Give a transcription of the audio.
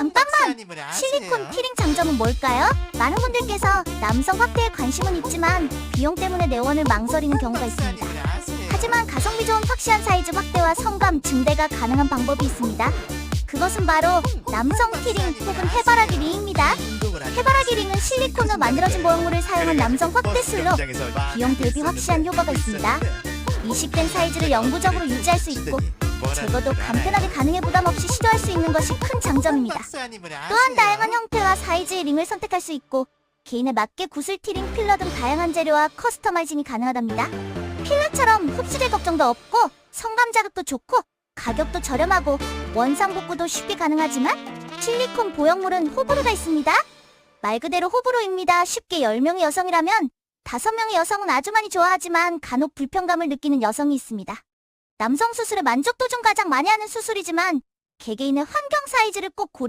잠깐만! 실리콘 티링 장점은 뭘까요? 많은 분들께서 남성 확대에 관심은 있지만 비용 때문에 내원을 망설이는 경우가 있습니다. 하지만 가성비 좋은 확실한 사이즈 확대와 성감 증대가 가능한 방법이 있습니다. 그것은 바로 남성 티링 혹은 해바라기 링입니다. 해바라기 링은 실리콘으로 만들어진 모형물을 사용한 남성 확대술로 비용 대비 확실한 효과가 있습니다. 이식된 사이즈를 영구적으로 유지할 수 있고 제거도 간편하게 가능해 시도할 수 있는 것이 큰 장점입니다. 또한 다양한 형태와 사이즈의 링을 선택할 수 있고 개인에 맞게 구슬 티링 필러 등 다양한 재료와 커스터마이징이 가능하답니다. 필러처럼 흡수될 걱정도 없고 성감 자극도 좋고 가격도 저렴하고 원상 복구도 쉽게 가능하지만 실리콘 보형물은 호불호가 있습니다. 말 그대로 호불호입니다. 쉽게 10명의 여성이라면 5명의 여성은 아주 많이 좋아하지만 간혹 불편감을 느끼는 여성이 있습니다. 남성 수술의 만족도 중 가장 많이 하는 수술이지만 개개인의 환경 사이즈를 꼭 고려